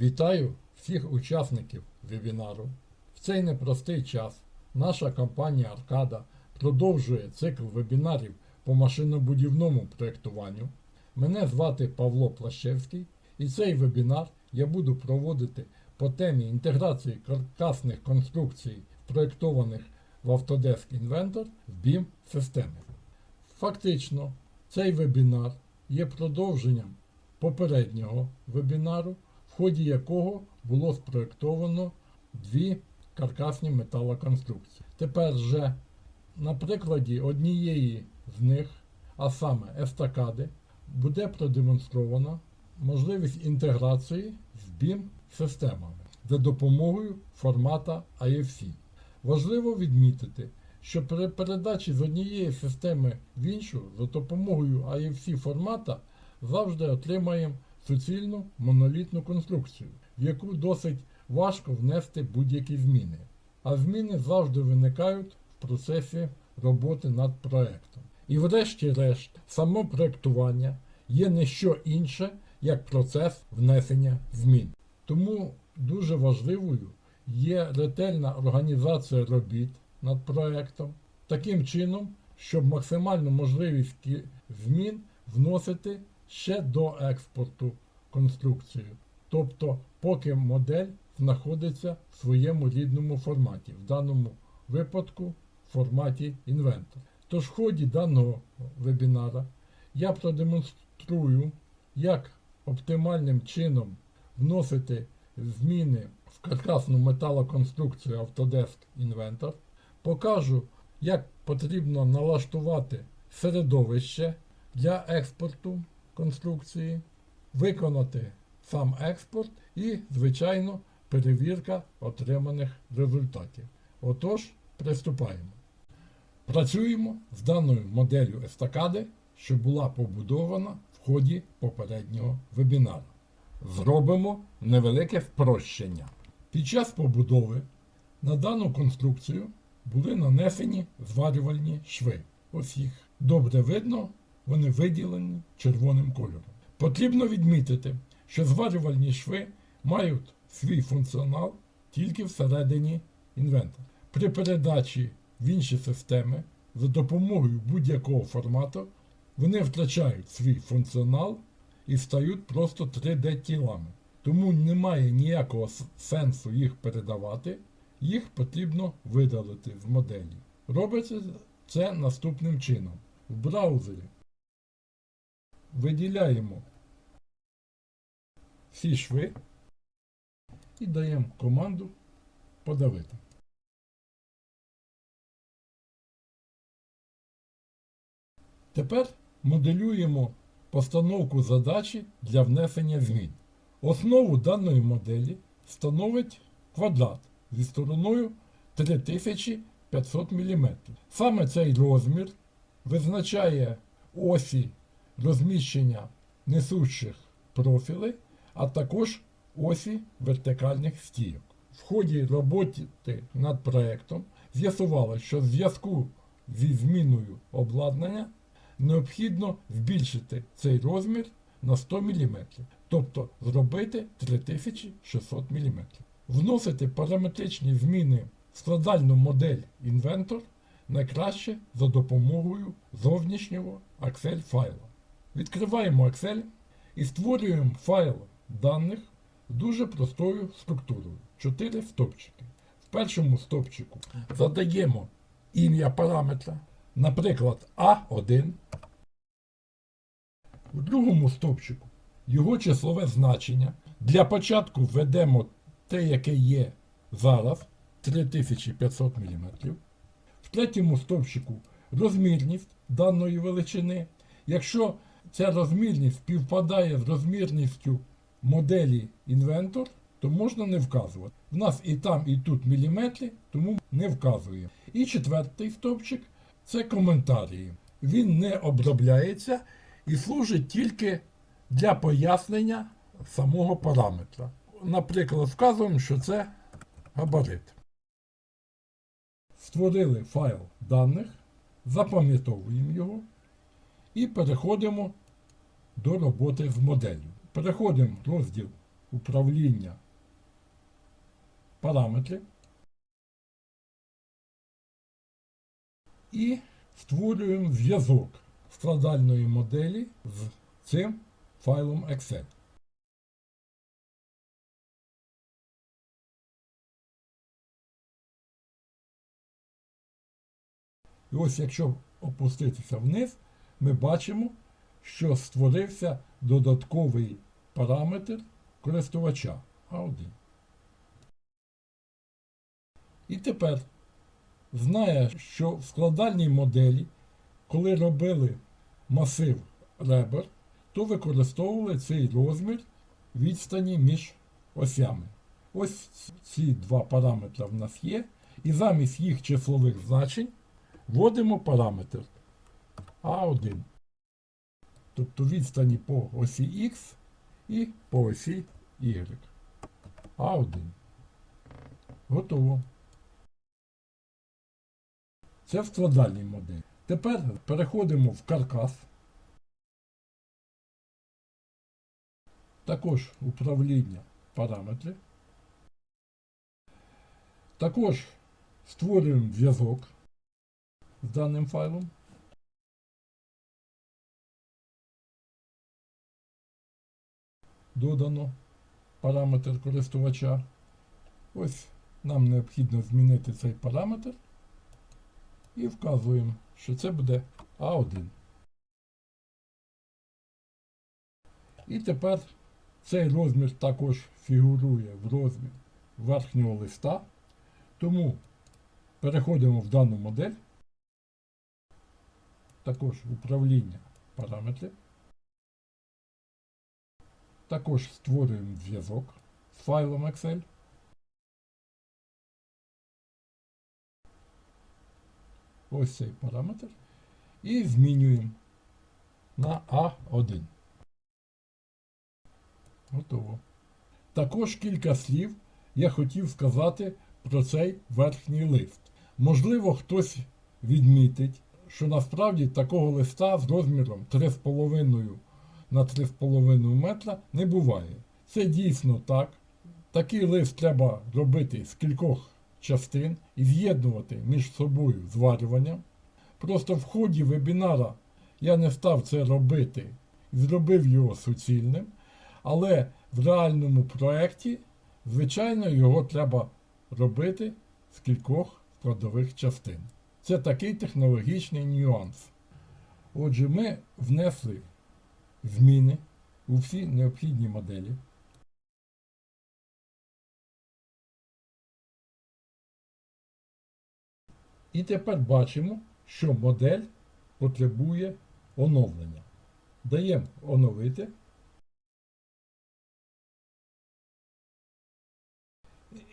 Вітаю всіх учасників вебінару. В цей непростий час наша компанія Аркада продовжує цикл вебінарів по машинобудівному проєктуванню. Мене звати Павло Плащевський, і цей вебінар я буду проводити по темі інтеграції каркасних конструкцій, проєктованих в Autodesk Inventor в BIM системи. Фактично, цей вебінар є продовженням попереднього вебінару, в ході якого було спроєктовано дві каркасні металоконструкції. Тепер же на прикладі однієї з них, а саме естакади, буде продемонстрована можливість інтеграції з BIM-системами за допомогою формата IFC. Важливо відмітити, що при передачі з однієї системи в іншу за допомогою IFC формата завжди отримаємо суцільну монолітну конструкцію, в яку досить важко внести будь-які зміни. А зміни завжди виникають в процесі роботи над проектом. І врешті-решт, само проектування є не що інше, як процес внесення змін. Тому дуже важливою є ретельна організація робіт над проектом, таким чином, щоб максимальну можливість змін вносити ще до експорту конструкцію. Тобто, поки модель знаходиться в своєму рідному форматі, в даному випадку в форматі Inventor. Тож в ході даного вебінара я продемонструю, як оптимальним чином вносити зміни в каркасну металоконструкцію Autodesk Inventor, покажу, як потрібно налаштувати середовище для експорту конструкції, виконати сам експорт і, звичайно, перевірка отриманих результатів. Отож, приступаємо. Працюємо з даною моделлю естакади, що була побудована в ході попереднього вебінару. Зробимо невелике спрощення. Під час побудови на дану конструкцію були нанесені зварювальні шви. Ось їх добре видно, вони виділені червоним кольором. Потрібно відмітити, що зварювальні шви мають свій функціонал тільки всередині інвентора. При передачі в інші системи за допомогою будь-якого формату вони втрачають свій функціонал і стають просто 3D-тілами. Тому немає ніякого сенсу їх передавати, їх потрібно видалити з моделі. Робиться це наступним чином. В браузері виділяємо всі шви і даємо команду подавити. Тепер моделюємо постановку задачі для внесення змін. Основу даної моделі становить квадрат зі стороною 3500 мм. Саме цей розмір визначає осі розміщення несучих профілей, а також осі вертикальних стійок. В ході роботи над проектом з'ясувалося, що в зв'язку зі зміною обладнання необхідно збільшити цей розмір на 100 мм, тобто зробити 3600 мм. Вносити параметричні зміни в складальну модель Inventor найкраще за допомогою зовнішнього Excel файла. Відкриваємо Excel і створюємо файл даних дуже простою структурою. 4 стопчики. В першому стопчику задаємо ім'я параметра, наприклад, А1. В другому стопчику його числове значення. Для початку введемо те, яке є зараз 3500 мм. В третьому стовпчику розмірність даної величини. Якщо ця розмірність співпадає з розмірністю моделі Inventor, то можна не вказувати. У нас і там, і тут міліметри, тому не вказуємо. І четвертий стовпчик це коментарі. Він не обробляється і служить тільки для пояснення самого параметра. Наприклад, вказуємо, що це габарит. Створили файл даних, запам'ятовуємо його і переходимо до роботи з моделлю. Переходимо в розділ управління параметри і створюємо зв'язок складальної моделі з цим файлом Excel. І ось якщо опуститися вниз, ми бачимо, що створився додатковий параметр користувача А1. І тепер, знає, що в складальній моделі, коли робили масив ребер, то використовували цей розмір відстані між осями. Ось ці два параметри в нас є. І замість їх числових значень вводимо параметр А1. Тобто відстані по осі Х і по осі Y. А1. Готово. Це в складальній моделі. Тепер переходимо в каркас. Також управління параметри. Також створюємо зв'язок з даним файлом. Додано параметр користувача. Ось нам необхідно змінити цей параметр і вказуємо, що це буде А1. І тепер цей розмір також фігурує в розмір верхнього листа. Тому переходимо в дану модель. Також управління параметри. Також створюємо зв'язок з файлом Excel. Ось цей параметр. І змінюємо на А1. Готово. Також кілька слів я хотів сказати про цей верхній лист. Можливо, хтось відмітить, що насправді такого листа з розміром 3,5 на 3,5 метра не буває. Це дійсно так. Такий лист треба робити з кількох частин і з'єднувати між собою зварюванням. Просто в ході вебінара я не став це робити і зробив його суцільним. Але в реальному проєкті, звичайно, його треба робити з кількох складових частин. Це такий технологічний нюанс. Отже, ми внесли зміни у всі необхідні моделі. І тепер бачимо, що модель потребує оновлення. Даємо оновити.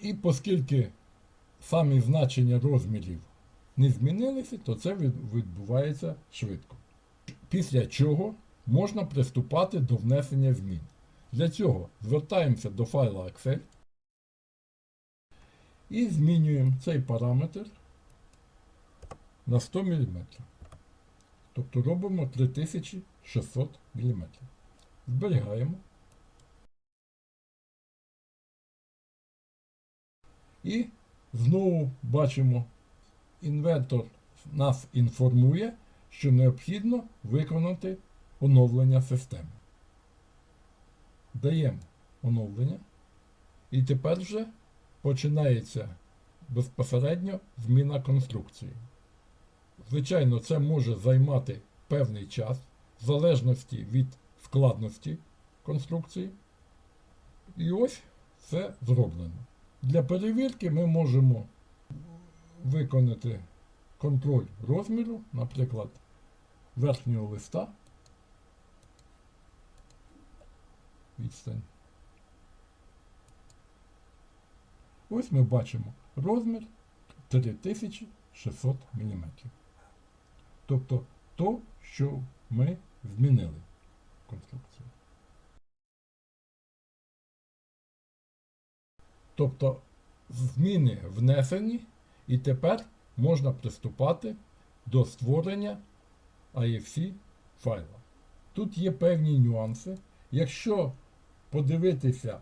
І оскільки самі значення розмірів не змінилися, то це відбувається швидко. Після чого можна приступати до внесення змін. Для цього звертаємося до файла Excel і змінюємо цей параметр на 100 мм. Тобто робимо 3600 мм. Зберігаємо. І знову бачимо, інвентор нас інформує, що необхідно виконати оновлення системи. Даємо оновлення. І тепер вже починається безпосередньо зміна конструкції. Звичайно, це може займати певний час, в залежності від складності конструкції. І ось це зроблено. Для перевірки ми можемо виконати контроль розміру, наприклад, верхнього листа. Відстань. Ось ми бачимо розмір 3600 мм. Тобто то, що ми змінили в конструкції. Тобто зміни внесені, і тепер можна приступати до створення IFC файла. Тут є певні нюанси. Якщо подивитися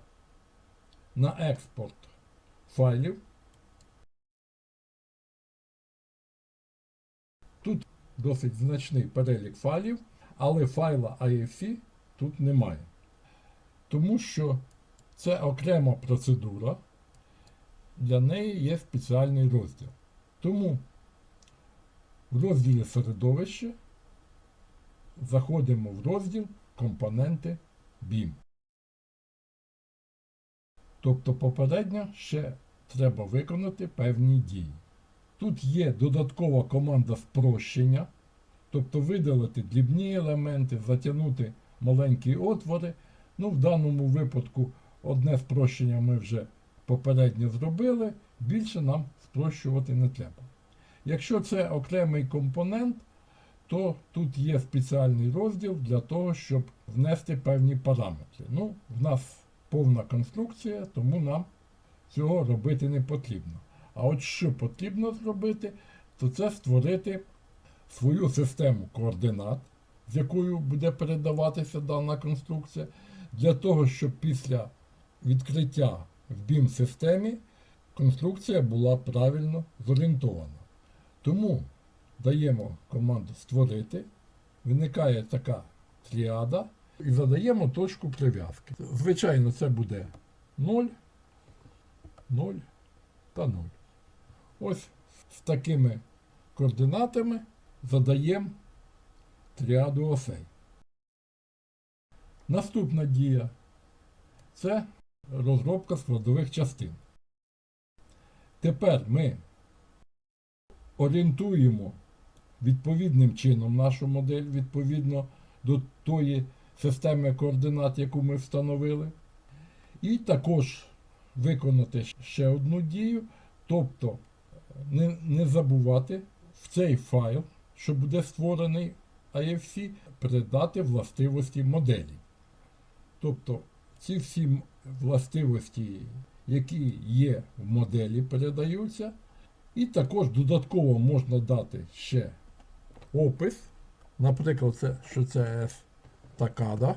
на експорт файлів. Тут досить значний перелік файлів, але файла IFC тут немає. Тому що це окрема процедура, для неї є спеціальний розділ. Тому в розділі середовище заходимо в розділ компоненти BIM. Тобто попередньо ще треба виконати певні дії. Тут є додаткова команда спрощення, тобто видалити дрібні елементи, затягнути маленькі отвори. Ну, в даному випадку одне спрощення ми вже попередньо зробили, більше нам спрощувати не треба. Якщо це окремий компонент, то тут є спеціальний розділ для того, щоб внести певні параметри. Ну, в нас повна конструкція, тому нам цього робити не потрібно. А от що потрібно зробити, то це створити свою систему координат, з якою буде передаватися дана конструкція, для того, щоб після відкриття в BIM-системі конструкція була правильно зорієнтована. Тому даємо команду створити, виникає така тріада і задаємо точку прив'язки. Звичайно, це буде 0, 0 та 0. Ось з такими координатами задаємо тріаду осей. Наступна дія це розробка складових частин. Тепер ми орієнтуємо відповідним чином нашу модель відповідно до тої системи координат, яку ми встановили. І також виконати ще одну дію, тобто не, не забувати в цей файл, що буде створений IFC, передати властивості моделі. Тобто ці всі властивості, які є в моделі, передаються. І також додатково можна дати ще опис. Наприклад, це, що це такада.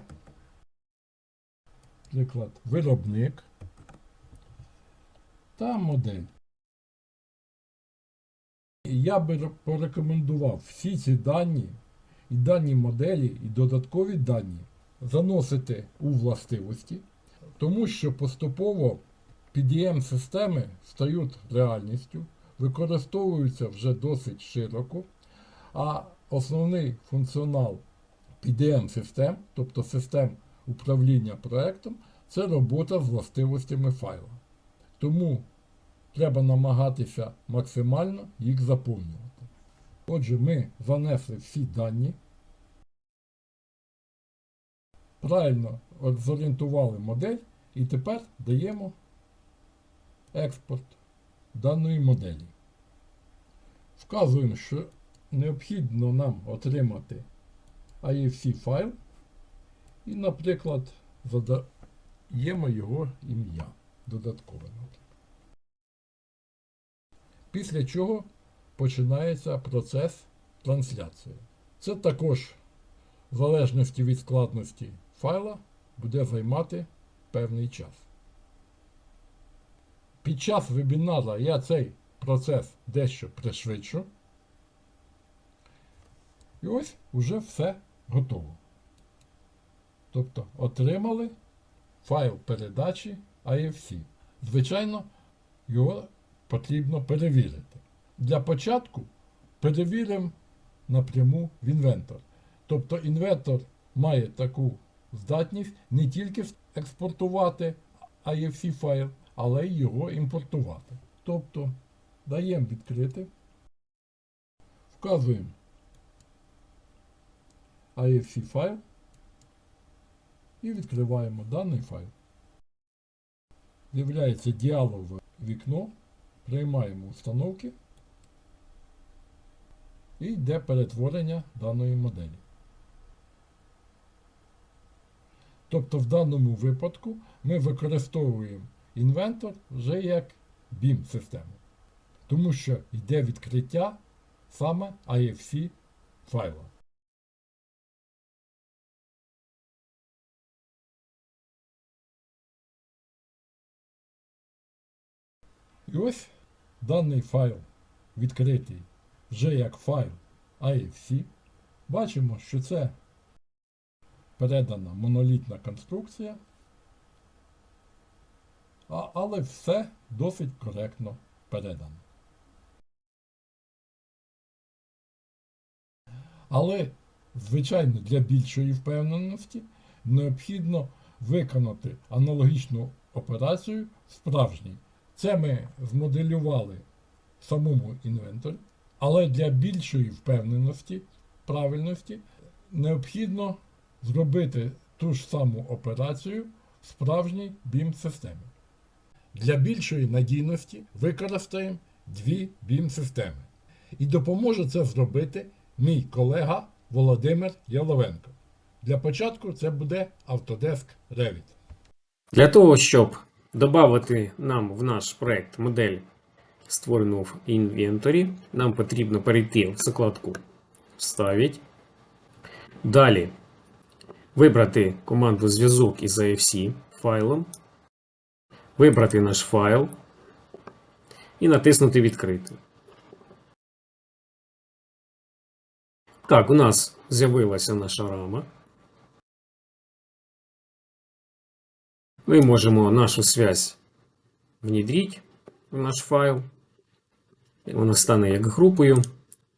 Наприклад, виробник та модель. Я би порекомендував всі ці дані, і дані моделі, і додаткові дані заносити у властивості, тому що поступово PDM-системи стають реальністю, використовуються вже досить широко, а основний функціонал PDM-систем, тобто систем управління проектом, це робота з властивостями файла. Тому треба намагатися максимально їх заповнювати. Отже, ми занесли всі дані, правильно зорієнтували модель і тепер даємо експорт даної моделі. Вказуємо, що необхідно нам отримати IFC файл і, наприклад, задаємо його ім'я додаткове. Після чого починається процес трансляції. Це також, в залежності від складності файла, буде займати певний час. Під час вебінара я цей процес дещо пришвидшу. І ось уже все готово. Тобто отримали файл передачі IFC. Звичайно, його потрібно перевірити. Для початку перевіримо напряму в інвентор. Тобто інвентор має таку здатність не тільки експортувати IFC файл, але й його імпортувати. Тобто даємо відкрити, вказуємо IFC файл і відкриваємо даний файл. З'являється діалогове вікно, приймаємо установки і йде перетворення даної моделі. Тобто в даному випадку ми використовуємо інвентор вже як BIM-систему, тому що йде відкриття саме IFC файла. І ось даний файл відкритий вже як файл AFC. Бачимо, що це передана монолітна конструкція, а, але все досить коректно передано. Але, звичайно, для більшої впевненості необхідно виконати аналогічну операцію в справжній. Це ми змоделювали самому інвенторі, але для більшої впевненості, правильності, необхідно зробити ту ж саму операцію в справжній BIM-системі. Для більшої надійності використаємо дві BIM-системи. І допоможе це зробити мій колега Володимир Яловенко. Для початку це буде Autodesk Revit. Для того, щоб додати нам в наш проект модель, створену в інвенторі, нам потрібно перейти в закладку Вставить. Далі вибрати команду зв'язок із AFC файлом, вибрати наш файл і натиснути Відкрити. Так, у нас з'явилася наша рама. Ми можемо нашу связь внедрити в наш файл. Вона стане як групою.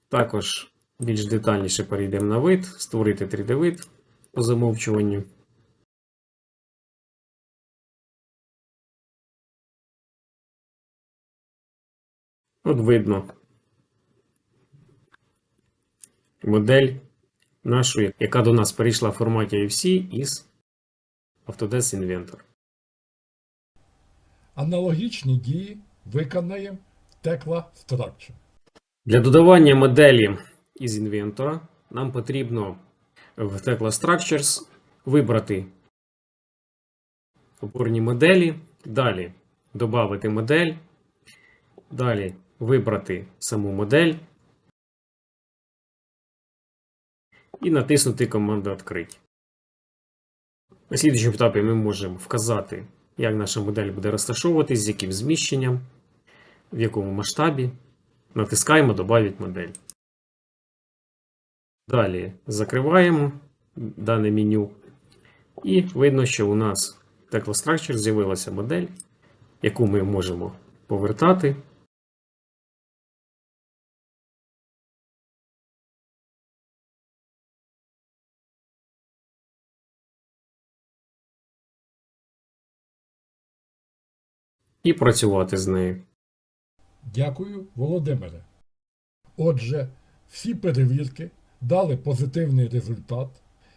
Також більш детальніше перейдемо на вид, створити 3D-вид по замовчуванню. От видно модель нашої, яка до нас перейшла в форматі AFC із Autodesk Inventor. Аналогічні дії виконаємо в Tekla Structure. Для додавання моделі із інвентора нам потрібно в Tekla Structures вибрати опорні моделі, далі додати модель, далі вибрати саму модель і натиснути команду Відкрити. На слідчому етапі ми можемо вказати, як наша модель буде розташовуватись, з яким зміщенням, в якому масштабі. Натискаємо Добавить модель. Далі закриваємо дане меню. І видно, що у нас в TeclaStructure з'явилася модель, яку ми можемо повертати. І працювати з нею. Дякую, Володимире. Отже, всі перевірки дали позитивний результат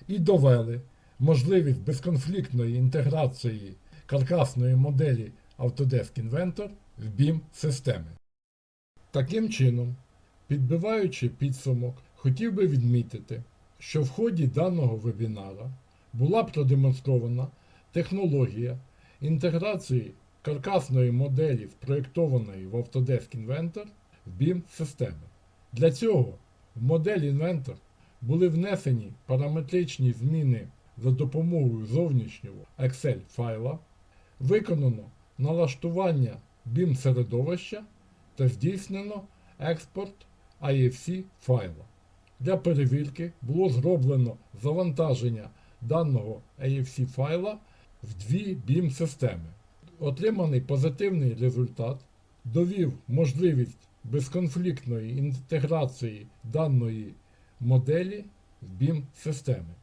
і довели можливість безконфліктної інтеграції каркасної моделі Autodesk Inventor в BIM-системи. Таким чином, підбиваючи підсумок, хотів би відмітити, що в ході даного вебінара була продемонстрована технологія інтеграції каркасної моделі, впроєктованої в Autodesk Inventor в BIM-системи. Для цього в модель Inventor були внесені параметричні зміни за допомогою зовнішнього Excel файла, виконано налаштування BIM середовища та здійснено експорт IFC файла. Для перевірки було зроблено завантаження даного AFC файла в дві BIM-системи. Отриманий позитивний результат довів можливість безконфліктної інтеграції даної моделі в BIM-системи.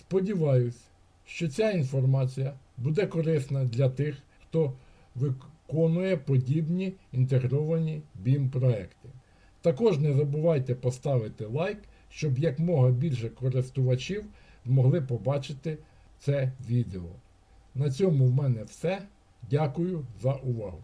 Сподіваюсь, що ця інформація буде корисна для тих, хто виконує подібні інтегровані BIM-проекти. Також не забувайте поставити лайк, щоб якмога більше користувачів змогли побачити це відео. На цьому в мене все. Дякую за увагу.